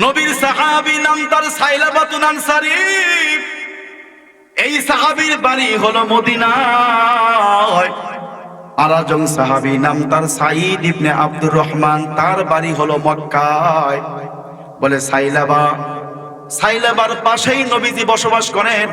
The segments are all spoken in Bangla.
নবীর সাহাবি নাম তার সাইলাবাতুন আনসারি এই সাহাবির বাড়ি হলো মদিনায়। আরাজন সাহাবি নাম তার সাইদ ইবনে আব্দুর রহমান, তার বাড়ি হলো মক্কায়। বলে সাইলাবা, সাইলাবার পাশেই নবীজি বসবাস করেন।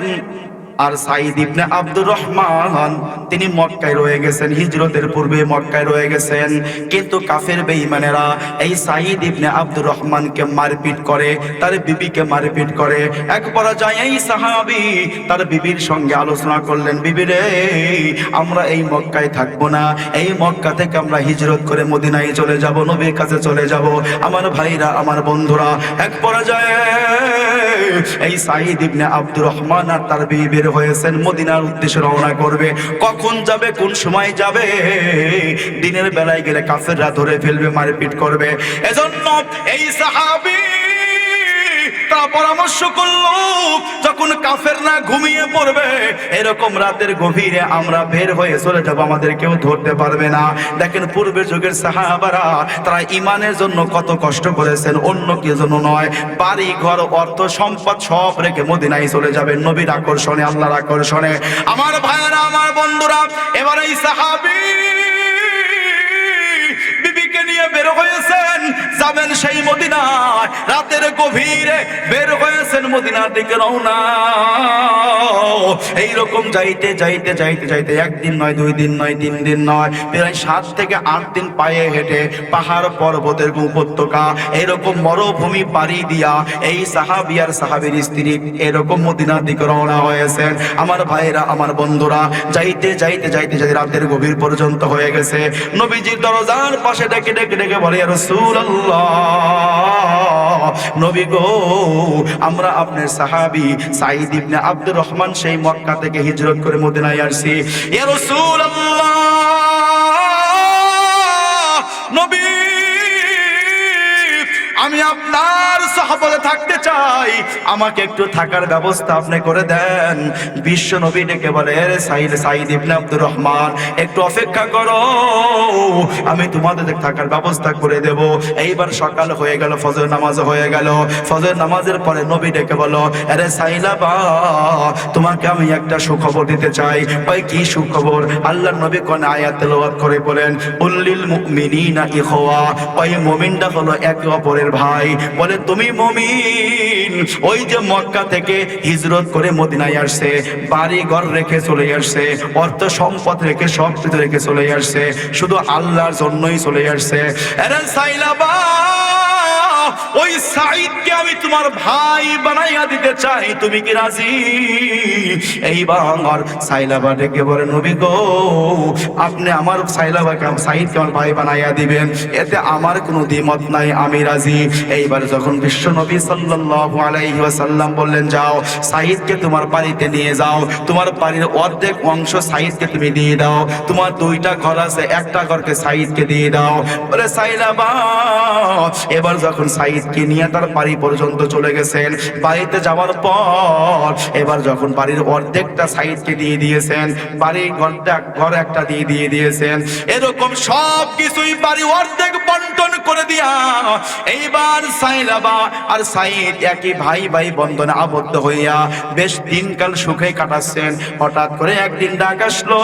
আর সাইদ ইবনে আব্দুর রহমান, তিনি মক্কায় রয়ে গেছেন, হিজরতের পূর্বে মক্কায় রয়ে গেছেন। কিন্তু কাফের বেঈমানেরা এই সাইদ ইবনে আব্দুর রহমানকে মারপিট করে, তার বিবিকে মারপিট করে। এক পর্যায়ে এই সাহাবী তার বিবির সঙ্গে আলোচনা করলেন, বিবি রে, আমরা এই মক্কায় থাকব না। এই মক্কা থেকে আমরা হিজরত করে মদিনায় চলে যাব, নবীর কাছে চলে যাব। আমার ভাইরা, আমার বন্ধুরা। এক পর্যায়ে এই সাইদ ইবনে আব্দুর রহমান আর তার বিবি বের হয়েছেন, মদিনার উদ্দেশ্যে রওনা করবে। কখন যাবে, কোন সময় যাবে, দিনের বেলায় গেলে কাফেররা ধরে ফেলবে, মারপিট করবে। এজন্য এই সাহাবী তারা পরামর্শ করল, যখন কাফের না ঘুমিয়ে পড়বে, এরকম রাতের গভীরে আমরা বের হয়ে চলে যাব, আমাদের কেউ ধরতে পারবে না। দেখেন পূর্বের যুগের সাহাবারা, তারা ইমানের জন্য কত কষ্ট করেছেন, অন্য কি জন্য নয়। বাড়ি ঘর অর্থ, সম্পদ সব রেখে মদিনায় চলে যাবে নবীর আকর্ষণে, আল্লাহর আকর্ষণে। আমার ভাইয়েরা, আমার বন্ধুরা, এবার এই সাহাবী নিয়ে বের হয়েছেন, যাবেন সেই মদিনায়। রাতের গভীরে বের হয়েছেন মদিনার দিকে রওনা। এইরকম যাইতে যাইতে যাইতে যাইতে একদিন নয়, দুই দিন নয়, তিন দিন নয়, প্রায় সাত থেকে আট দিন পায়ে হেঁটে পাহাড় পর্বতের উপত্যকা এরকম মরুভূমি পাড়ি দিয়া এই সাহাবিয়ার সাহাবির স্ত্রী এরকম মদিনার দিকে রওনা হয়েছেন। আমার ভাইরা আমার বন্ধুরা, যাইতে যাইতে যাইতে যাইতে রাতের গভীর পর্যন্ত হয়ে গেছে। নবীজির দরজার পাশে ডেকে ডেকে ডেকে ডেকে বলে নবী গো, আমরা আপনার সাহাবি সাইদ ইবনে আব্দুর রহমান সেই মক্কা থেকে হিজরত করে মদিনায় আসছি। নবী, আমি আপনার সহবতে থাকতে চাই। আমাকে একটু থাকার ব্যবস্থা আপনি করে দেন। বিশ্ব নবী ডেকে বলে "এ সাইদ ইবনে আব্দুর রহমান, একটু অপেক্ষা করো। আমি তোমাদের থাকার ব্যবস্থা করে দেব। এইবার সকাল হয়ে গেল, ফজর নামাজ হয়ে গেল। ফজর নামাজের পরে নবী ডেকে বলো আরে সাইলাবা, তোমাকে আমি একটা সুখবর দিতে চাই। ওই কি সুখবর? আল্লাহ নবী কোন আয়াত তেলাওয়াত করে বলেন, উল্লিল মুমিনিনা ইখওয়া। ওই মুমিনটা হলো একে অপরের ভাই। বলে, তুমি মুমিন। ওই যে মক্কা থেকে হিজরত করে মদিনায় আসছে বাড়ি ঘর রেখে চলে আসছে, অর্থ সম্পদ রেখে সব রেখে চলে আসছে, শুধু আল্লাহর জন্যই চলে আসছে। আরে সাইলাবা! ওই সাইদকে আমি তোমার ভাই বানাইয়া দিতে চাই, তুমি কি রাজি? এইবার সাইলাবা ডেকে বলে, নবী গো, আপনি আমার সাইলাবাকে সাইদকে আমার ভাই বানাইয়া দিবেন, এতে আমার কোনো দ্বিমত নাই, আমি রাজি। এইবার যখন বিশ্ব নবী সাল্লাল্লাহু আলাইহি ওয়াসাল্লাম বললেন, যাও সাইদকে তোমার বাড়িতে নিয়ে যাও, তোমার বাড়ির অর্ধেক অংশ সাইদকে তুমি দিয়ে দাও, তোমার দুইটা ঘর আছে, একটা ঘরকে সাইদকে দিয়ে দাও। বলে, সাইলাবা, এবার যখন সাইদকে নিয়ে তার বাড়ি পর্যন্ত চলে গেছেন। বাড়িতে যাওয়ার পর এবার যখন বাড়ির অর্ধেকটা সাইদকে দিয়ে দিয়েছেন, বাড়ি ঘরটা, ঘর একটা দিয়ে দিয়ে দিয়েছেন, এরকম সব কিছুই বাড়ি অর্ধেক বন্টন করে দিয়া এইবার সাইলাবা আর সাইদ একই ভাই ভাই বন্ধনে আবদ্ধ হইয়া বেশ দিনকাল সুখে কাটাচ্ছেন। হঠাৎ করে একদিন ডাক আসলো,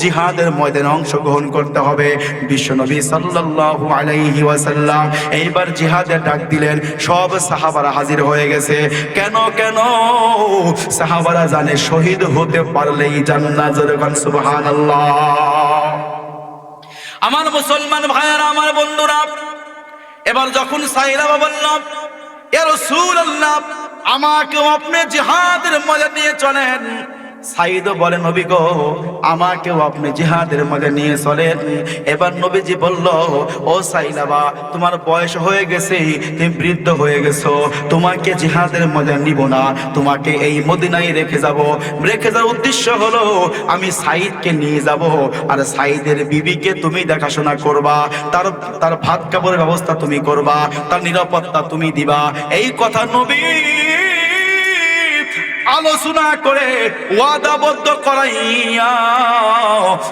জিহাদের ময়দানে অংশগ্রহণ করতে হবে। বিশ্বনবী সাল্লাল্লাহু আলাইহি ওয়াসাল্লাম এইবার জিহাদের ডাক দিলেন। সব সাহাবারা হাজির হয়ে গেছে। কেন কেন? সাহাবারা জানে শহীদ হতে পারলেই জান্নাত জোরে বলেন, সুবহানাল্লাহ। আমার মুসলমান ভাইয়েরা, আমার বন্ধুরা, এবার যখন সাইলাবা বললাম এ রাসূলুল্লাহ আমাকেও আপনি জিহাদের মজা নিয়ে চলেন। সাইদ বলে নবী গো, আমাকেও আপনি জিহাদের মজা নিয়ে চলেন। এবার নবীজি বলল, ও সাইলাবা, তোমার বয়স হয়ে গেছে, তুমি বৃদ্ধ হয়ে গেছো। তোমাকে জিহাদের মজা নিব না, তোমাকে এই মদিনায় রেখে যাব। রেখে যাওয়ার উদ্দেশ্য হলো, আমি সাইদকে নিয়ে যাব, আর সাইদের বিবিকে তুমি দেখাশোনা করবা। তার তার ভাত কাপড়ের ব্যবস্থা তুমি করবা, তার নিরাপত্তা তুমি দিবা। এই কথা নবী আলোচনা করে ওয়াদাবদ্ধ করাইয়া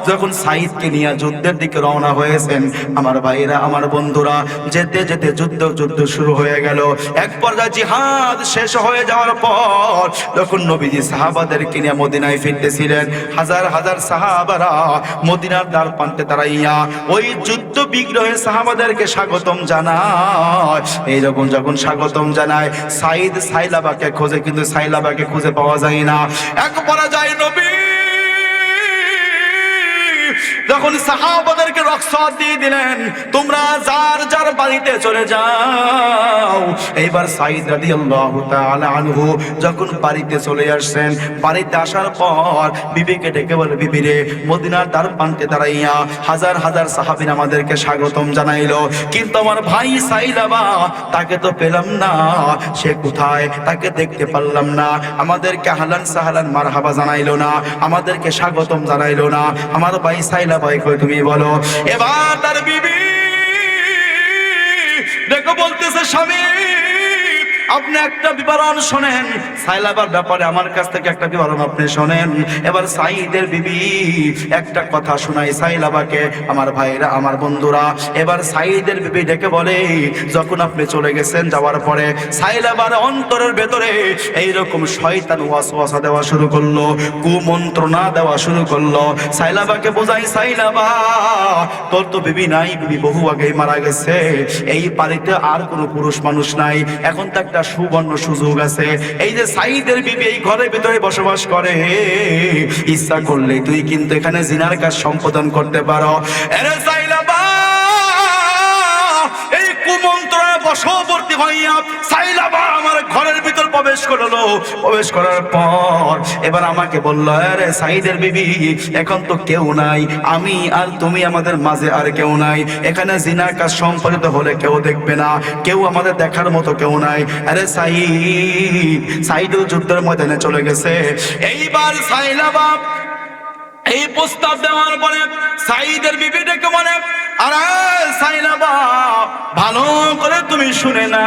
যখন সাইদকে নিয়ে যুদ্ধের দিকে রওনা হয়েছেন, আমার ভাইরা, আমার বন্ধুরা, যেতে যেতে যুদ্ধ যুদ্ধ শুরু হয়ে গেল। এক পর্যায়ে জিহাদ শেষ হয়ে যাওয়ার পর যখন নবীজি সাহাবাদেরকে নিয়ে মদিনায় ফিরতেছিলেন, হাজার হাজার সাহাবারা মদিনার দ্বার প্রান্তে দাঁড়াইয়া ওই যুদ্ধ বিগ্রহে সাহাবাদেরকে স্বাগতম জানায়। এইরকম যখন স্বাগতম জানায়, সাইদ সাইলাবাকে খোঁজে, কিন্তু সাইলাবাকে খুঁজে পাওয়া যায় না। এক পরা যায় নবী। যখন সাহাবাদেরকে রক্সত দিয়ে দিলেন, তোমরা যার যার বাড়িতে চলে যাও। এইবার সাইদ রাদিয়াল্লাহু তাআলা আনহু যখন বাড়িতে চলে আসছেন, বাড়িতে আসার পর বিবিকে ডেকে বলে, বিবি রে, মদিনার দ্বার প্রান্তে দাঁড়াইয়া হাজার হাজার সাহাবীন আমাদেরকে স্বাগতম জানাইলো। কিন্তু আমার ভাই সাইলাবা তাকে তো পেলাম না। সে কোথায়? তাকে দেখতে পারলাম না। আমাদেরকে হালান সাহালান মারহাবা জানাইলো না। আমাদেরকে স্বাগতম জানাইলো না। আমার ভাই সাইলা ভাই কই তুমি বলো। এবার তার বিবি দেখো বলতেছে স্বামী আপনি একটা বিবরণ শোনেন, সাইলাবার ব্যাপারে আমার কাছ থেকে একটা বিবরণ আপনি শোনেন। এবার সাইদের বিবি একটা কথা শোনাই, সাইলাবাকে, আমার ভাইরা, আমার বন্ধুরা। এবার সাইদের বিবি ডেকে বলে, যখন আপনি চলে গেছেন যাওয়ার পরে সাইলাবার অন্তরের ভেতরে এইরকম শয়তান ওয়াসওয়াসা দেওয়া শুরু করল, কুমন্ত্রণা দেওয়া শুরু করল। সাইলাবাকে বোঝাই, সাইলাবা, তোর তো বিবি নাই, বিবি বহু আগেই মারা গেছে। এই বাড়িতে আর কোনো পুরুষ মানুষ নাই। এখন তো একটা সুবর্ণ সুযোগ আছে। এই যে সাইদের বিবি এই ঘরের ভিতরে বসবাস করে, ইচ্ছা করলে তুই কিন্তু এখানে জিনার কাজ সম্পাদন করতে পারো। এরে সাইলাবা বশবর্তী হইয়া সাইলাবা আমার ঘরের ভিতর প্রবেশ করল। প্রবেশ করার পর এবার আমাকে বলল আরে সাইদের বিবি, এখন তো কেউ নাই। আমি আর তুমি আমাদের মাঝে আর কেউ নাই। এখানে জিনার কাজ সম্পাদিত হলে কেউ দেখবে না। কেউ আমাদের দেখার মতো কেউ নাই। আরে সাই সাইদুল যুদ্ধের ময়দানে চলে গেছে। এইবার সাইলাবা এই প্রস্তাব দেওয়ার পরে সাইদের বিবি ডেকে বলে, আরে সাইলাবা ভালো করে তুমি শুনে না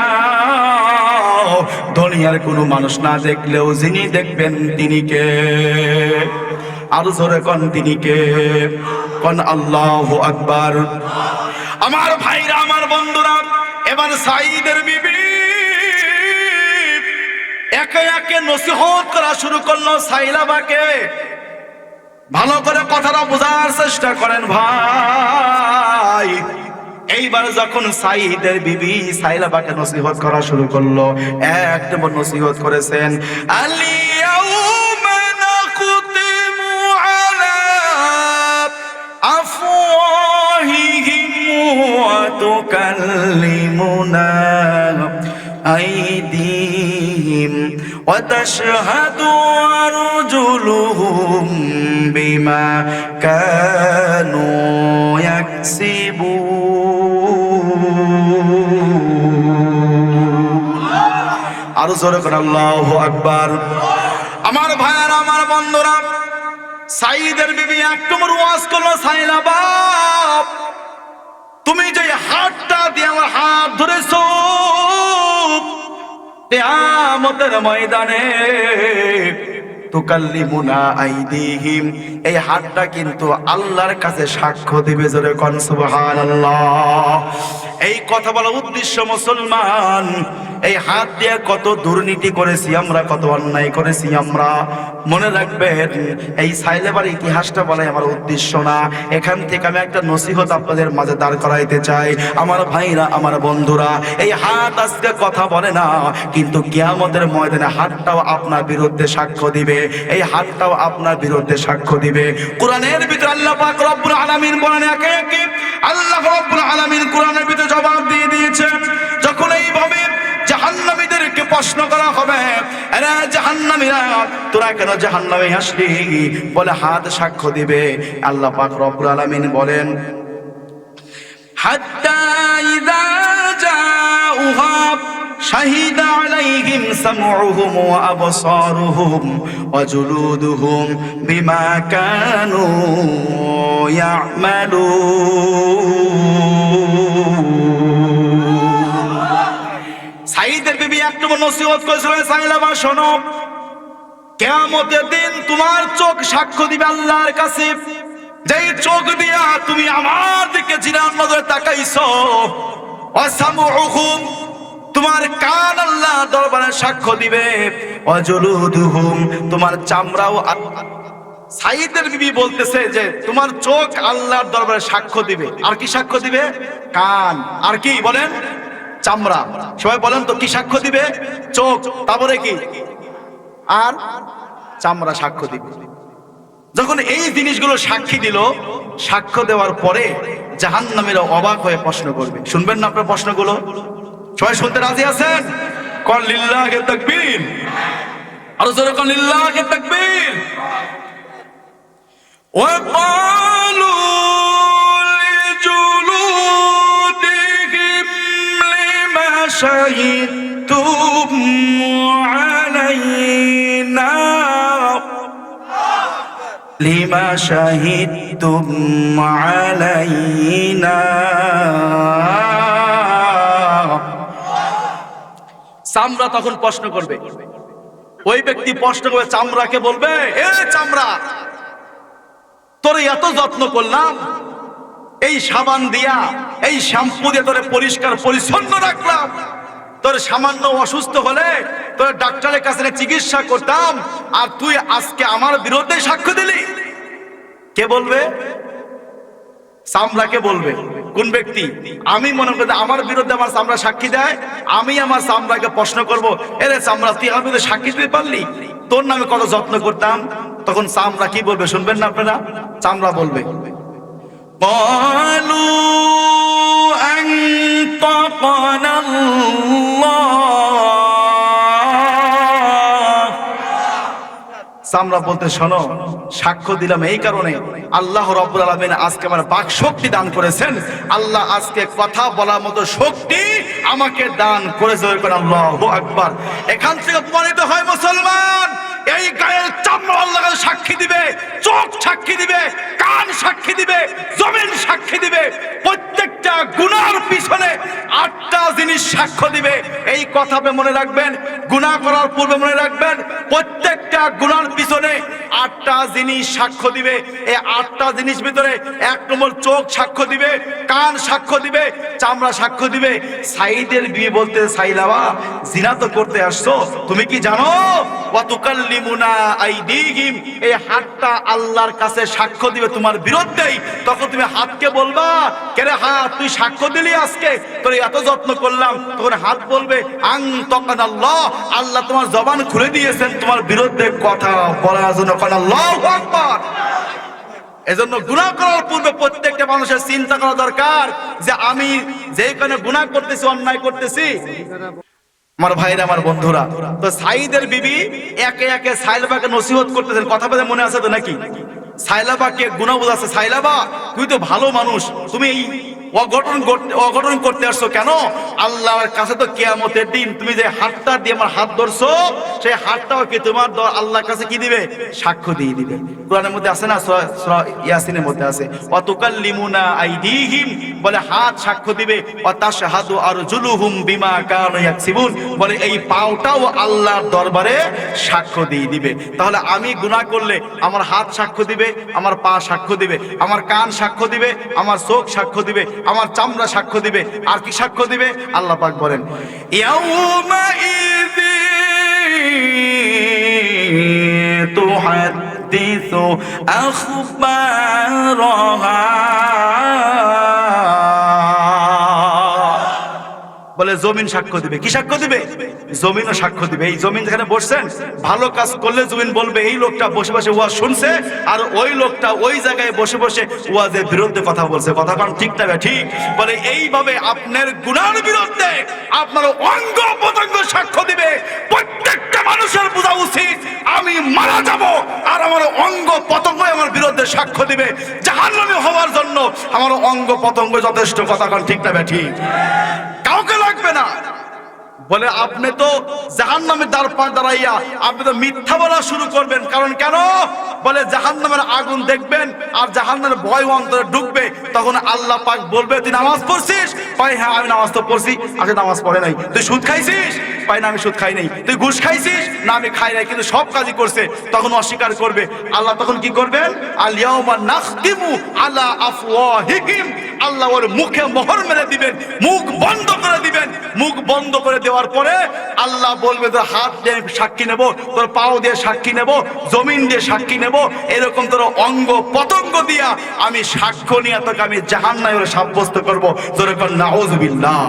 দুনিয়ার কোনো মানুষ না দেখলেও যিনি দেখবেন তিনি কে? আরও জোরে কন তিনি কে? কন আল্লাহ আকবার। আমার ভাইরা, আমার বন্ধুরা, এবার সাইদের বিবি একে একে নসিহত করা শুরু করল সাইলাবাকে ভালো করে কথাটা বোঝার চেষ্টা করেন ভাই এইবার যখন সাইদের বিবি সাইলাবাকে নসিহত করা শুরু করলো এক নম্বর নসিহত করেছেন আলিয়াউমা নাখতিমু আলা আফওয়াহিহিম ওয়া তুকাল্লিমুনা أيديهم وتشهد أرجلهم بما كانوا يكسبون আরো জোরে করে আল্লাহ আকবার আমার ভাইয়ার আমার বন্ধুরা সাইদের বিবি এক নম্বর ওয়াজ করলো সাইলা বাপ তুমি যে হাতটা দিয়ে আমার হাত ধরেছো কেয়ামতের ময়দানে এই হাতটা কিন্তু আল্লাহর কাছে সাক্ষ্য দিবে জোরে এই কথা বলা উদ্দেশ্য মুসলমান, এই হাত দিয়ে কত দুর্নীতি করেছি আমরা, কত অন্যায় করেছি আমরা। মনে রাখবেন, এই সাইলেবার ইতিহাসটা বলাই আমার উদ্দেশ্য না। এখান থেকে আমি একটা নসিহত আপনাদের মাঝে দাঁড় করাইতে চাই। আমার ভাইরা, আমার বন্ধুরা, এই হাত আজকে কথা বলে না, কিন্তু কিয়ামতের ময়দানে হাতটাও আপনার বিরুদ্ধে সাক্ষ্য দিবে। এই হাতটাও আপনার বিরুদ্ধে সাক্ষ্য দিবে। কোরআনের ভিতরে আল্লাহ পাক রব্বুল আলামিন বলেন একে একে আল্লাহ রব্বুল আলামিন কোরআনের ভিতরে জবাব দিয়ে দিয়েছেন, যখন এইভাবে জাহান্নামীদেরকে প্রশ্ন করা হবে, এরা জাহান্নামীরা, তোরা কেন জাহান্নামে আসলি? বলে, হাত সাক্ষ্য দিবে। আল্লাহ পাক রব্বুল আলামিন বলেন, হাত্তা ইযা জাউহা شهد عليهم سمعهم وأبصارهم وجلودهم بما كانوا يعملون সাইদের বিবি এক নম্বর নসিহত করেছিল সাইলাবা শোনো কেয়ামতের দিন তোমার চোখ সাক্ষ্য দিবে আল্লাহর কাছে যেই চোখ দিয়া তুমি আমার দিকে জিনার নজরে তাকাইছো অসামুহুম তোমার কান আল্লাহ দরবারে সাক্ষ্য দিবে। তোমার চামড়াও সাইদের বিবি বলতেছে যে, তোমার চোখ আল্লাহর দরবারে সাক্ষ্য দিবে। আর কি সাক্ষ্য দিবে? কান। আর কি বলেন? চামড়া। সবাই বলেন তো, কি সাক্ষ্য দিবে? চোখ। তারপরে কি? আর চামড়া সাক্ষ্য দিবে। যখন এই জিনিসগুলো সাক্ষী দিল, সাক্ষ্য দেওয়ার পরে জাহান্নামীরা অবাক হয়ে প্রশ্ন করবে। শুনবেন না আপনার প্রশ্নগুলো? সবাই শুনতে রাজি আছেন? কন লিল্লাহে তাকবীর। আরও জোরে কন লিল্লাহে তাকবীর। ওয়া ক্বালু লিজুলুদিহিম লিমা শাহিদতুম আলাইনা। লিমা শাহিদতুম আলাইনা। চামড়া তখন প্রশ্ন করবে। ওই ব্যক্তি প্রশ্ন করবে চামড়াকে বলবে? এ চামড়া, তোরে এত যত্ন করলাম, এই সাবান দিয়া, এই শ্যাম্পু দিয়ে তোরে পরিষ্কার পরিচ্ছন্ন রাখলাম। তোর সামান্য অসুস্থ হলে তোর ডাক্তারের কাছে চিকিৎসা করতাম, আর তুই আজকে আমার বিরুদ্ধে সাক্ষ্য দিলি। কে বলবে? সামলাকে বলবে কোন ব্যক্তি আমি মনে করি আমার বিরুদ্ধে আমার সামলা সাক্ষী দেয় আমি আমার সামলাকে প্রশ্ন করব এরে সামলা তুই আমার বিরুদ্ধে সাক্ষী দিতে পারলি তোর নামে কত যত্ন করতাম তখন সামলা কি বলবে শুনবেন না আপনারা চামড়া বলবে قالوا أنطقنا الله সামরা বলতে শোনো, সাক্ষ্য দিলাম এই কারণে আল্লাহ রব্বুল আলমিন আজকে আমার বাক শক্তি দান করেছেন। আল্লাহ আজকে কথা বলার মতো শক্তি আমাকে দান করে আল্লাহ আকবার। এখান থেকে প্রমাণিত হয় মুসলমান এই গায়ের চামড়া আল্লাহ সাক্ষী দিবে, চোখ সাক্ষী দিবে, কান সাক্ষী দিবে, জমিন সাক্ষী দিবে, প্রত্যেকটা গুনার পিছনে আটটা জিনিস সাক্ষ্য দিবে। এই কথা মনে রাখবেন, গুনাহ করার পূর্বে মনে রাখবেন, প্রত্যেকটা গুনার পিছনে আটটা জিনিস সাক্ষ্য দিবে। এই আটটা জিনিস ভিতরে এক নম্বর চোখ সাক্ষ্য দিবে, কান সাক্ষ্য দিবে, চামড়া সাক্ষ্য দিবে। সাইদের বিয়ে বলতে সাইলাবা জিনা তো করতে আসছো, তুমি কি জানো? আল্লাহ তোমার জবান খুলে দিয়েছেন, তোমার বিরুদ্ধে কথা বলার জন্য এজন্য গুনাহ করার পূর্বে প্রত্যেকটা মানুষের চিন্তা করা দরকার যে আমি যেখানে গুনাহ করতেছি, অন্যায় করতেছি আমার ভাইরা, আমার বন্ধুরা। তো সাইদের বিবি একে একে সাইলাবাকে নসিহত করতেছেন। কথা বলে মনে আছে তো নাকি? সাইলাবাকে গুণা বোঝাচ্ছে সাইলাবা, তুই তো ভালো মানুষ। তুমি এই অঘটন অঘটন করতে আসছো কেন? আল্লাহর কাছে তো কেয়ামতের দিন, তুমি যে হাতটা দিয়ে আমার হাত ধরছো, সেই হাতটাও কি তোমার আল্লাহর কাছে কি দিবে? সাক্ষ্য দিয়ে দিবে। কোরআনের মধ্যে আছে না ইয়াসিনের মধ্যে আছে অতুকাল্লিমুনা আইদিহিম বলে হাত সাক্ষ্য দিবে অতাশহাদু আরজুলুহুম বিমা কানু ইয়াকসিবুন বলে এই পাওটাও আল্লাহর দরবারে সাক্ষ্য দিয়ে দিবে। তাহলে আমি গুনাহ করলে আমার হাত সাক্ষ্য দিবে, আমার পা সাক্ষ্য দিবে, আমার কান সাক্ষ্য দিবে, আমার চোখ সাক্ষ্য দিবে আমার চামড়া সাক্ষ্য দিবে। আর কি সাক্ষ্য দিবে? আল্লাহ পাক বলেন তুহাদ্দিসু আখবারাহা বলে, জমিন সাক্ষ্য দিবে। কি সাক্ষ্য দিবে? জমিনও সাক্ষ্য দিবে। এই জমিন যেখানে বসছেন, ভালো কাজ করলে জমিন বলবে, এই লোকটা বসে বসে ওয়াজ শুনছে আর ওই লোকটা ওই জায়গায় বসে বসে ওয়াজের বিরুদ্ধে কথা বলছে। কথা কারণ ঠিক না ঠিক। বলে, এইভাবে আপনার গুণার বিরুদ্ধে আপনার অঙ্গ পতঙ্গ সাক্ষ্য দিবে। প্রত্যেকটা মানুষের বোঝা উচিত, আমি মারা যাব আর আমার অঙ্গ পতঙ্গ আমার বিরুদ্ধে সাক্ষ্য দিবে। জাহান্নামে হওয়ার জন্য আমার অঙ্গ পতঙ্গ যথেষ্ট। কথা কারণ ঠিক না ঠিক। কাউকে বলে, আপনি তো জাহান নামের দ্বার দাঁড়াইয়া আপনি তো মিথ্যা বলা শুরু করবেন। কারণ কেন? বলে জাহান নামের আগুন দেখবেন আর জাহান নামের ভয় অন্তরে ঢুকবে। তখন আল্লাহ পাক বলবে, তুই নামাজ পড়ছিস? ভাই হ্যাঁ আমি নামাজ তো পড়ছি আচ্ছা নামাজ পড়ে নাই। তুই সুদ খাইছিস? পাই না, আমি সুদ খাই নাই। তুই ঘুষ খাইছিস? না, আমি খাই নাই, কিন্তু সব কাজই করছে। তখন অস্বীকার করবে। আল্লাহ তখন কি করবেন? আলিয়াউমা নাখতিমু আলা আফওয়াহিহিম। আল্লাহ ওর মুখে মোহর মেরে দিবেন, মুখ বন্ধ করে দিবেন। মুখ বন্ধ করে দেওয়ার পরে আল্লাহ বলবে, তোর হাত দিয়ে সাক্ষী নেব, তোর পাও দিয়ে সাক্ষী নেব, জমিন দিয়ে সাক্ষী নেব, এরকম তোর অঙ্গ পতঙ্গ দিয়া আমি সাক্ষ্য নিয়ে তোকে আমি জাহান্নায় সাব্যস্ত করব। তোর এখন নাউজুবিল্লাহ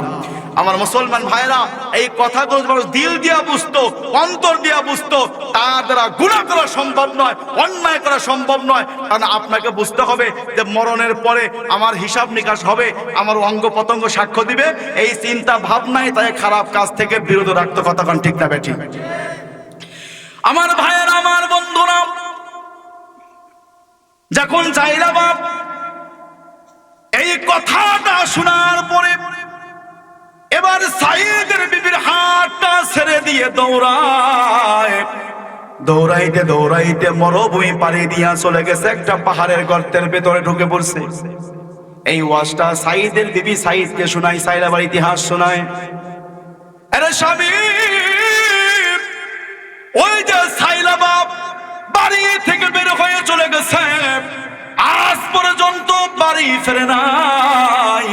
আমার মুসলমান ভাইরা এই কথাগুলো মানুষ দিল দিয়া বুঝতো, অন্তর দিয়া বুঝতো তার দ্বারা গুণা করা সম্ভব নয়, অন্যায় করা সম্ভব নয়। কারণ আপনাকে বুঝতে হবে যে মরণের পরে আমার হিসাব নিকাশ হবে, আমার অঙ্গ পতঙ্গ সাক্ষ্য দিবে। এই চিন্তা ভাবনায় তাই খারাপ কাজ থেকে বিরত রাখতে কথা কান ঠিক না বেঠি আমার ভাইয়ের, আমার বন্ধুরা, যখন চাইলাম, এই কথাটা শোনার পরে এবার সাইদের বিবির হাতটা ছেড়ে দিয়ে দৌড়ায়। দৌড়াইতে দৌড়াইতে মরুভূমি পাড়ি দিয়া চলে গেছে একটা পাহাড়ের গর্তের ভেতরে ঢুকে পড়ছে। এই ওয়াজটা সাইদের বিবি সাইদকে শোনায় সাইলাবার ইতিহাস শোনায়। আরে স্বামী, ওই যে সাইলাবাব বাড়ি থেকে বের হয়ে চলে গেছে। আজ পর্যন্ত বাড়ি ফেরে নাই।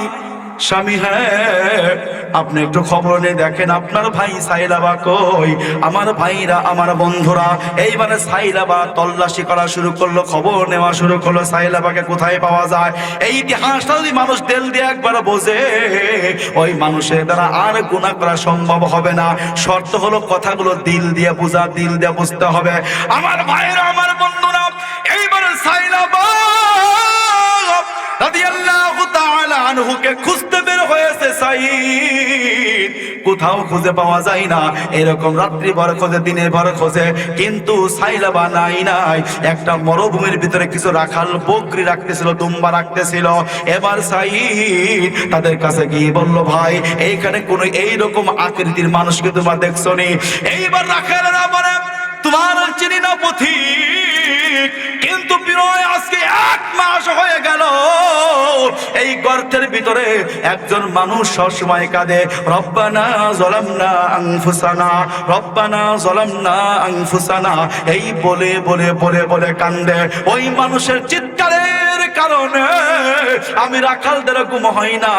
স্বামী হ্যাঁ আপনি একটু খবর নিয়ে দেখেন, আপনার ভাই সাইলাবা কই? আমার ভাইরা, আমার বন্ধুরা, এইবারে সাইলাবা তল্লাশি করা শুরু করল, খবর নেওয়া শুরু করল, সাইলাবাকে কোথায় পাওয়া যায়? এই ইতিহাসটা যদি মানুষ তেল দিয়ে একবার বোঝে, ওই মানুষের দ্বারা আর গুণা করা সম্ভব হবে না। শর্ত হলো কথাগুলো দিল দিয়ে বোঝা, দিল দিয়ে বুঝতে হবে। আমার ভাইরা, আমার বন্ধুরা, এইবারে সাইলাবা আনহুকে খুঁজতে বের হয়েছে সাইদ। কোথাও খুঁজে পাওয়া যায় না। এরকম রাত্রি ভর খোঁজে দিনে ভর খোঁজে, কিন্তু সাইলাবা নাই নাই। একটা মরুভূমির ভিতরে কিছু রাখাল বকরি রাখতেছিল, দুম্বা রাখতেছিল। এবার সাইদ তাদের কাছে গিয়ে বলল, ভাই, এইখানে কোন এইরকম আকৃতির মানুষকে তোমার দেখছ নি? এইবার রাখালেরা বলে তোমার চিনি না পথিক? কিন্তু আজকে এক মাস হয়ে গেল। এই গর্তের ভিতরে একজন মানুষ সবসময় কাঁদে, রব্বানা জলামনা আংফুসানা রব্বানা জলামনা আংফুসানা এই বলে বলে বলে বলে কান্দে। ওই মানুষের চিৎকারের কারণে আমি রাখালদের ঘুম হয় না।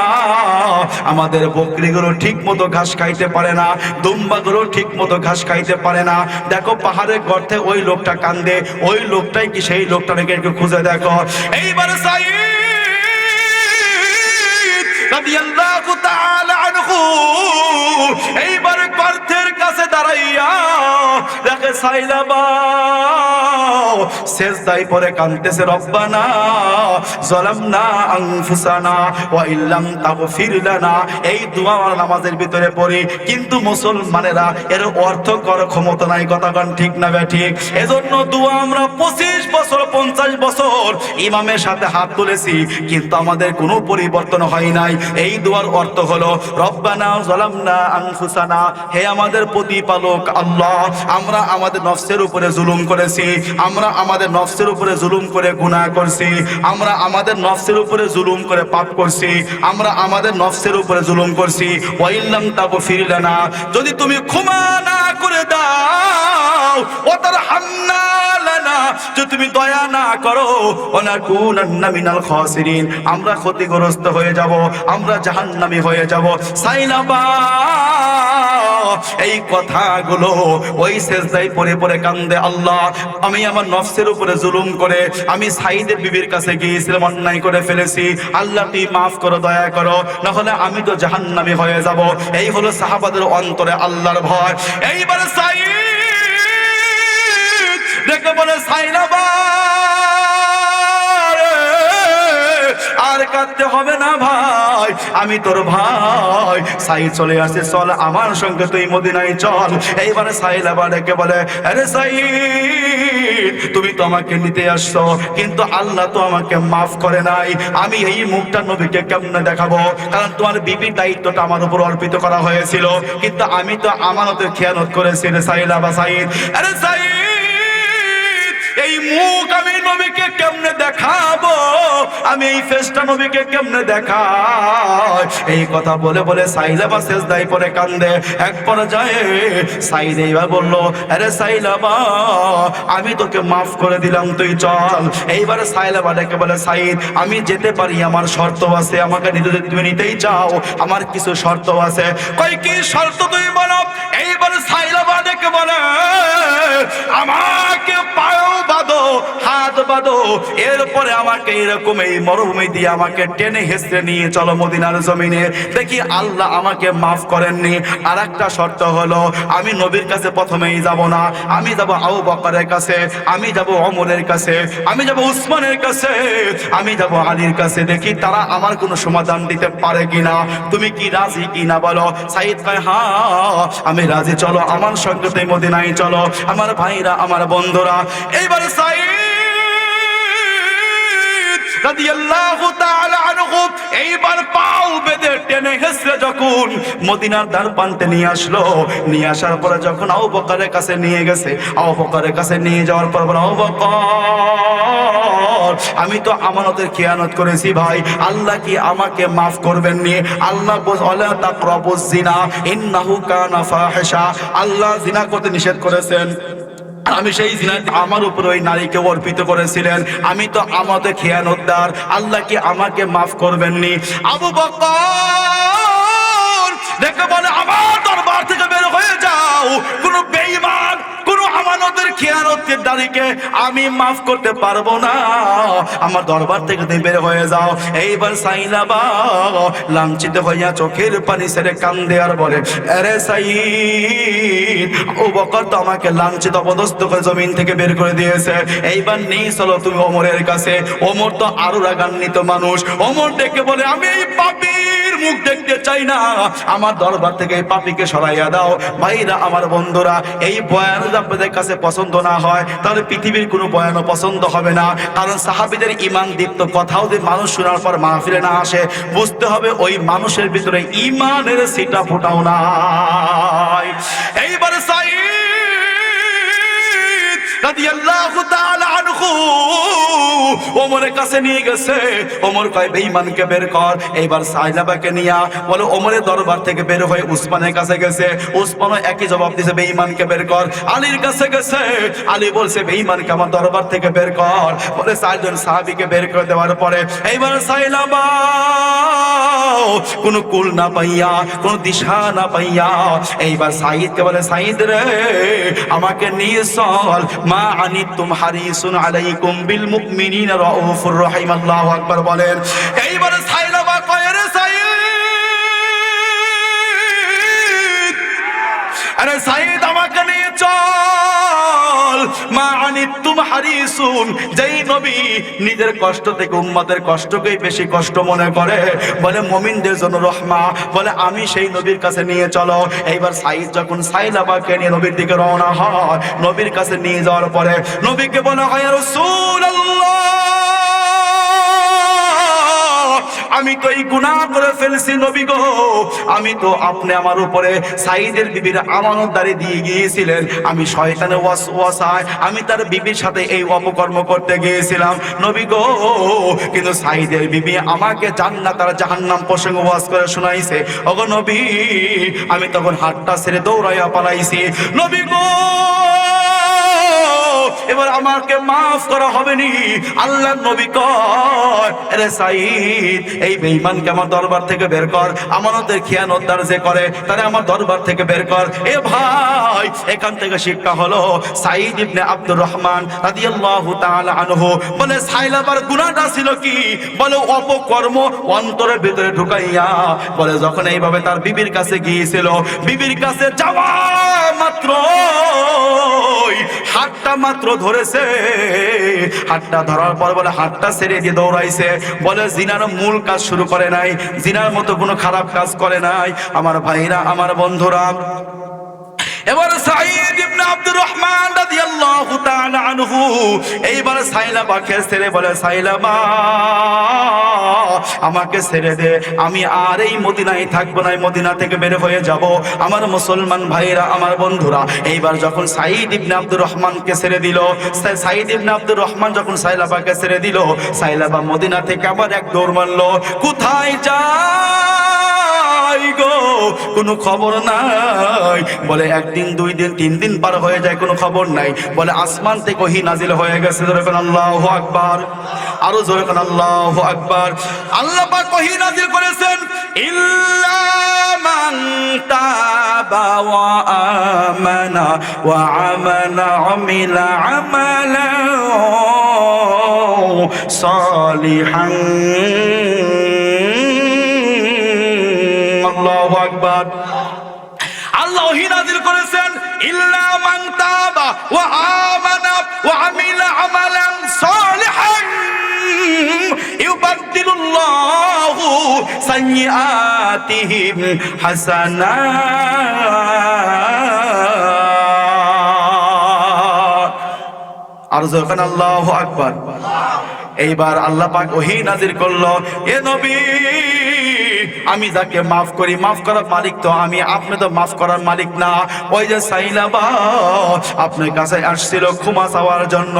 আমাদের বকরিগুলো ঠিক মতো ঘাস খাইতে পারে না, দুম্বাগুলো ঠিক মতো ঘাস খাইতে পারে না। দেখো পাহাড়ের গর্তে ওই লোকটা কান্দে, ওই লোকটাই কি সেই লোকটাকে একটু খুঁজে দেখো। এইবার সাইদ কাছে দাঁড়াইয়া পরে রব্বানা ইল্লাম এই নামাজের ভিতরে পড়ি, কিন্তু মুসলমানেরা এর অর্থ করার ক্ষমতা নাই, কথা ঠিক না বে ঠিক? এজন্য দোয়া আমরা পঁচিশ বছর, পঞ্চাশ বছর ইমামের সাথে হাত তুলেছি, কিন্তু আমাদের কোনো পরিবর্তন হয় নাই। এই দোয়ার অর্থ হলো, রব্বানা জালামনা আনফুসানা হে আমাদের প্রতিপালক আল্লাহ, আমরা আমাদের নফসের উপরে জুলুম করেছি, আমরা আমাদের নফসের উপরে জুলুম করে গুনাহ করছি, আমরা আমাদের নফসের উপরে জুলুম করে পাপ করছি, আমরা আমাদের নফসের উপরে জুলুম করছি। ওয়াইল্লাম তাগো ফিরিলানা যদি তুমি ক্ষমা না করে দাও ও তার হান্না লানা, যদি তুমি দয়া না করো আমরা ক্ষতিগ্রস্ত হয়ে যাব, আমরা জাহান্নামী হয়ে যাব। সাইলাবা এই কথাগুলো ওই সেজদায় পড়ে পড়ে কান্দে আল্লাহ। আমি আমার নফসের উপরে জুলুম করে, আমি সাইদের বিবির কাছে গিয়েছিলাম, অন্যায় করে ফেলেছি। আল্লাহ তুই মাফ করো, দয়া করো, নাহলে আমি তো জাহান্নামী হয়ে যাব। এই হলো সাহাবাদের অন্তরে আল্লাহর ভয়। এইবারে সাইদ দেখে বলে সাইনাবা আর কাঁদতে হবে না ভাই। আমি তোর ভাই। সাই চলে আসে, চল আমার সঙ্গে তুই মদিনায় চল। এইবারে সাইলাবা ডেকে বলে আরে সাই তুমি তো আমাকে নিতে আসছো, কিন্তু আল্লাহ তো আমাকে মাফ করে নাই। আমি এই মুখটা নবীকে কেমনে দেখাবো? কারণ তোমার বিবির দায়িত্বটা আমার উপর অর্পিত করা হয়েছিল। কিন্তু আমি তো আমানতের খেয়ানত করেছি রে সাইলাবা সাইদ আরে সাইদ এই মুখ আমি নবীকে কেমনে দেখাবো? আমি এই ফেসটা নবীকে কেমনে দেখাই? এই কথা বলে বলে সাইলাবা শেষ দায় পরে কান্দে। এক পর্যায়ে সাইদ এইবার বলল, আরে সাইলাবা, আমি তোকে মাফ করে দিলাম, তুই চল। এইবারে সাইলাবা ডেকে বলে, সাইদ, আমি যেতে পারি, আমার শর্ত আছে, আমাকে নিতে তুমি নিতেই চাও, আমার কিছু শর্ত আছে। কই কি শর্ত তুই বলো? এইবার সাইলাবা ডেকে বলে, আমাকে পাও বাঁধো, হাত বাঁধো। এরপরে আমাকে এরকম এই মরুভূমি দিয়ে আমাকে টেনে হেসড়ে নিয়ে চলো মদিনার জমিনে। দেখি আল্লাহ আমাকে মাফ করেননি। আর একটা শর্ত হলো, আমি নবীর কাছে প্রথমেই যাব না। আমি যাব আবু বকরের কাছে, আমি যাব অমরের কাছে, আমি যাব উসমানের কাছে, আমি যাব আলীর কাছে। দেখি তারা আমার কোনো সমাধান দিতে পারে কিনা। তুমি কি রাজি কিনা বলো? সাইদ কয় হ্যাঁ আমি রাজি। চলো, আমার সঙ্গে মদিনায় চলো। আমার ভাইরা, আমার বন্ধুরা। এইবার আনহু এইবার পাও টেনে যখন মদিনার পান্তে নিয়ে আসলো, নিয়ে আসার পরে যখন কাছে নিয়ে গেছে কাছে নিয়ে যাওয়ার পর আমি তো আমানতের খেয়ানত করেছি ভাই, আল্লাহ কি আমাকে মাফ করবেন নি? আল্লাহ বলে তাকরাবুজ জিনা, ইন্নাহু কানা ফাহিশা। আল্লাহ জিনা করতে নিষেধ করেছেন। আমি সেই জিনাত আমার উপর ওই নারীকে অর্পিত করেছিলেন। আমি তো আমাদের খেয়ানোদ্দার আল্লাহ কি আমাকে মাফ করবেননি? আবু বকর দেখে বলে আমানতের খেয়ানতের দাঁড়িকে আমি মাফ করতে পারব না। আমার দরবার থেকে তুমি বের হয়ে যাও। এইবার সাইলাবা লাঞ্ছিত হইয়া চোখের পানি সেরে কান্দে আর বলে, আরে সাইদ, ও বকর তো আমাকে লাঞ্ছিত অপদস্থ করে জমিন থেকে বের করে দিয়েছে। এইবার নেই, চলো তুমি ওমরের কাছে। ওমর তো আরও রাগান্বিত মানুষ। ওমর ডেকে বলে, আমি পাপির মুখ দেখতে চাই না। আমার দরবার থেকে এই পাপিকে সরাইয়া দাও। ভাইরা, আমার বন্ধুরা, এই বয়ান আপনাদের কাছে পছন্দ না হয়, তাহলে পৃথিবীর কোনো বয়ানও পছন্দ হবে না। কারণ সাহাবিদের ইমান দীপ্ত কথাও যে মানুষ শোনার পর মাহফিলে না আসে, বুঝতে হবে ওই মানুষের ভিতরে ইমানের সিটা ফোটাও না এইবারে সাইদ রাদিয়াল্লাহু তাআলা আনহু। ওমরের কাছে নিয়ে গেছে। ওমর কয়, বেঈমানকে বের কর। এইবার সাইলাবাকে নিয়া বলে ওমরের দরবার থেকে বের হয়ে উসমানের কাছে গেছে। উসমানও একই জবাব দিছে, বেঈমানকে বের কর। আলীর কাছে গেছে। আলী বলছে, বেঈমানকে আমার দরবার থেকে বের কর। বলে চারজন সাহাবীকে বের করে দেওয়ার পরে, এইবার সাইলাবা কোন কুল না পাইয়া, কোন দিশা না পাইয়া। এইবার সাইদকে বলে সাইদ রে, আমাকে নিয়ে চল। মা আনিতুম হারিসুন আলাইকুম বিল মুমিনিনা রাউফুর রহিম, আল্লাহু আকবার বলেন। এইবার সাইলাবা কয় রে সাইদ? আরে সাইদ আমাকে নিয়ে চল। নিজের কষ্ট থেকে উম্মতের কষ্টকেই বেশি কষ্ট মনে করে, বলে, মমিনদের জন্য রহমা। বলে, আমি সেই নবীর কাছে নিয়ে চলো। এইবার সাইদ যখন সাইলাবাকে নিয়ে নবীর দিকে রওনা হয়, নবীর কাছে নিয়ে যাওয়ার পরে নবীকে বলা হয় রাসূলুল্লাহ! আমি তো এই গুনাহ করে ফেলছি নবী গো। আমি তো আপনি আমার উপরে সাইদের বিবির আমানতদারি দিয়ে গিয়েছিলেন। আমি শয়তানে ওয়াস ওয়াসওয়াসায় আমি তার বিবির সাথে এই অপকর্ম করতে গিয়েছিলাম। নবী গো, কিন্তু সাইদের বিবি আমাকে জান্নাত আর জাহান্নাম প্রসঙ্গ ওয়াজ করে শোনাইছে। ওগো নবী, আমি তখন হাতটা ছেড়ে দৌড়াইয়া পালাইছি। নবী গো! এবার আমাকে মাফ করা হবে নি আল্লাহ নবী কয় রে সাইদ এই বেঈমানকে আমার দরবার থেকে বের কর। আমানতের খেয়ানতদার যে করে, তারে আমার দরবার থেকে বের কর। এ ভাই, এখান থেকে শিক্ষা হলো সাইদ ইবনে আব্দুর রহমান রাদিয়াল্লাহু তাআলা আনহু বলে, সাইলাবার গুনাহটা ছিল কি? বলে, অপকর্ম অন্তরের ভিতরে ঢুকাইয়া। বলে, যখন এইভাবে তার বিবির কাছে গিয়েছিল, বিবির কাছে যাওয়া মাত্র হাতটা মাত্র ধরেছে। হাতটা ধরার পর বলে, হাতটা ছেড়ে দিয়ে দৌড়াইছে। বলে, জিনার মূল কাজ শুরু করে নাই। জিনার মতো কোনো খারাপ কাজ করে নাই। আমার ভাইরা, আমার বন্ধুরা এবার সাইদ ইবনে আব্দুর রহমান রাদিয়াল্লাহু তাআলা আনহু এইবার সাইলাবাকে ছেড়ে বলে সাইলাবা আমাকে ছেড়ে দে। আমি আর এই মদিনায় থাকব না মদিনা থেকে বের হয়ে যাব। আমার মুসলমান ভাইরা আমার বন্ধুরা। এইবার যখন সাইদ ইবনে আব্দুর রহমানকে ছেড়ে দিল সাইদ ইবনে আব্দুর রহমান যখন সাইলাবাকে ছেড়ে দিল সাইলাবা মদিনা থেকে আবার এক দৌড় মারলো। কোথায় যায় গো? কোনো খবর নাই। বলে একদিন, দুই দিন, তিন দিন পার হয়ে যায়, কোনো খবর নাই। বলে আসমান থেকে ওহি নাজিল হয়ে গেছে কোন আল্লাহ আকবার। আরও জোরে আল্লাহ আকবার। আল্লাহ পাক নাজিল করেছেন, ইল্লা মান তাবা ওয়া আমানা ওয়া আমানা আমিলা আমালান সালিহান আকবার আল্লাহ নাযিল করেছেন, ইল্লা মান তাবা ওয়া আমানা ওয়া আমিলা আমালান সালিহান ইউবাদদিলুল্লাহু হাসানাত আর যখন আল্লাহ আকবার, এইবার আল্লাহ পাক ওহি নাজির করল, এ নবী আমি যাকে মাফ করি, মাফ করার মালিক তো আমি, আপনি তো মাফ করার মালিক না। ওই যে সাইলাবা আপনার কাছে আসছিল ক্ষমা চাওয়ার জন্য।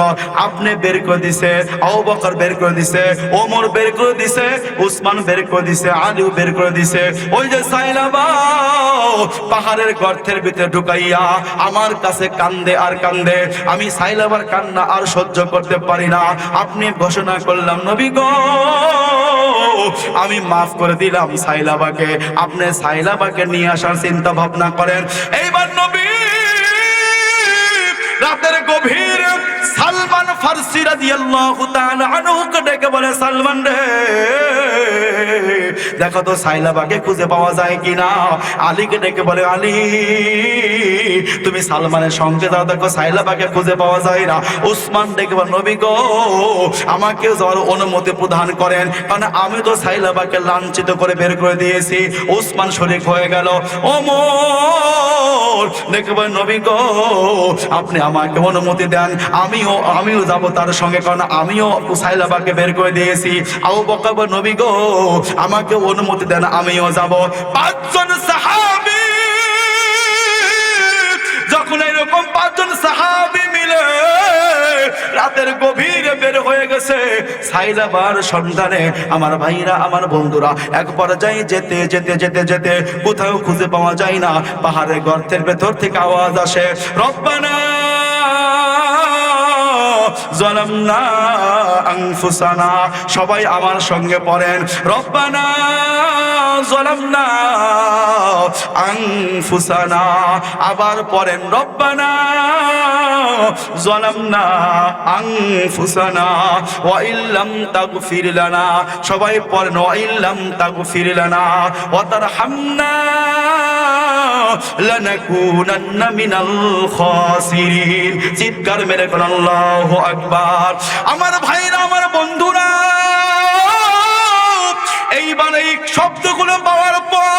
আপনি বের করে দিছে, আবু বকর বের করে দিছে, ওমর বের করে দিছে, উসমান বের করে দিছে, আলিও বের করে দিছে। ওই যে সাইলাবা পাহাড়ের গর্তের ভিতরে ঢুকাইয়া আমার কাছে কান্দে আর কান্দে। আমি সাইলাবার কান্না আর সহ্য করতে পারি না। আপনি ঘোষণা করলাম, নবী গো, আমি মাফ করে দিলাম। সাইলাবাকে আপনি সাইলাবাকে নিয়ে আসার চিন্তা ভাবনা করেন। এইবার নবী রাতের গভীর সালমান ফার্সি রাদিয়াল্লাহু তাআলা আনহুকে ডেকে বলে, সালমান রে, দেখো তো সাইলাবাকে খুঁজে পাওয়া যায় কিনা? আলীকে ডেকে বলে, আলী, তুমি সালমানের সঙ্গে যাও, দেখো সাইলাবাকে খুঁজে পাওয়া যায় না। উসমান ডেকে বলে, নবী গো আমাকে যাওয়ার অনুমতি প্রদান করেন, কারণ আমি তো সাইলাবাকে লাঞ্ছিত করে বের করে দিয়েছি। উসমান শরীক হয়ে গেল। ওমর দেখে বলে, নবী গো, আপনি আমাকে অনুমতি দেন, আমিও আমিও যাব তার সঙ্গে, কারণ আমিও সাইলাবাকে বের করে দিয়েছি। আবু বকর নবী গো, আমাকে অনুমতি দেন, আমিও যাব। পাঁচজন সাহাবী যখন এরকম পাঁচজন সাহাবী মিলে রাতের গভীরে বের হয়ে গেছে সাইলাবার সন্ধানে, আমার ভাইরা, আমার বন্ধুরা, এক পর্যায়ে যেতে যেতে যেতে যেতে কোথাও খুঁজে পাওয়া যায় না। পাহাড়ের গর্তের ভেতর থেকে আওয়াজ আসে, রব্বানা জলামনা সবাই আমার সঙ্গে পড়েন। রব্বানা জলামনা আনফুসানা। আবার পড়েন, রব্বানা জলামনা আনফুসানা। ওয়া ইল্লাম সবাই পড়েন ইল্লাম চিৎকার মেরে কোন আল্লাহু আকবার। আমার ভাইরা আমার বন্ধুরা এইবার এই শব্দগুলো পাওয়ার পর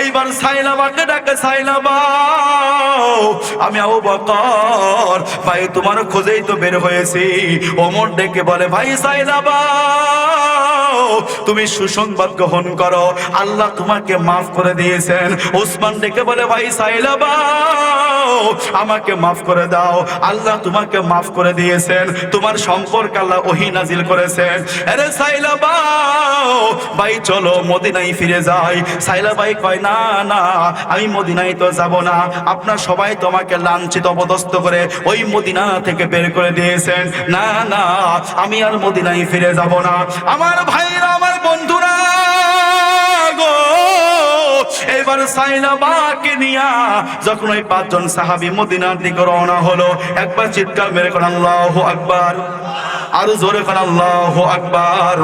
এইবার সাইলাবাকে ডাকে সাইলাবা আমি আবু বকর। ভাই, তোমার খোঁজেই তো বের হয়েছি। ওমর ডেকে বলে, ভাই সাইলাবা, তুমি সুসংবাদ গ্রহণ করো। আল্লাহ তোমাকে মাফ করে দিয়েছেন। ওসমান ডেকে বলে, ভাই সাইলাবা, আমাকে মাফ করে দাও। আল্লাহ তোমাকে মাফ করে দিয়েছেন। তোমার সম্পর্ক আল্লাহ ওহি নাজিল করেছেন। আরে সাইলাবা, ভাই, চলো মদিনায় ফিরে যাই। সাইলা ভাই কয়, না না, আমি মদিনায় তো যাব না। আপনার সবাই তোমাকে লাঞ্ছিত, অপদস্থ করে ওই মদিনা থেকে বের করে দিয়েছেন। না না, আমি আর মদিনায় ফিরে যাব না। আমার ভাইরা, আমার বন্ধুরা এবার সাইলাবাকে নিয়া যখন ওই পাঁচজন সাহাবী মদিনার দিকে রওনা হলো, একবার চিৎকার মেরে কোন, আল্লাহু আকবার। আরও জোরে কোন, আল্লাহু আকবার।